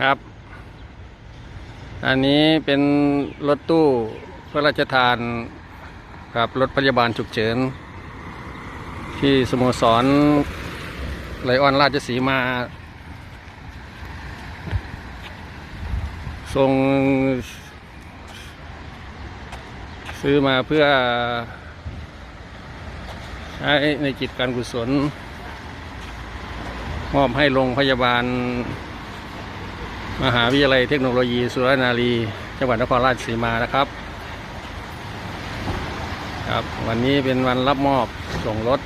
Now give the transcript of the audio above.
ครับ อันนี้เป็นรถตู้พระราชทานครับรถพยาบาลฉุกเฉิน ที่สโมสรไลออนราชสีมาทรงซื้อมาเพื่อใช้ในกิจการกุศล มอบให้โรงพยาบาล มหาวิทยาลัยเทคโนโลยี สุรนารี จังหวัดนครราชสีมานะครับ ครับ วันนี้เป็นวันรับมอบส่งรถ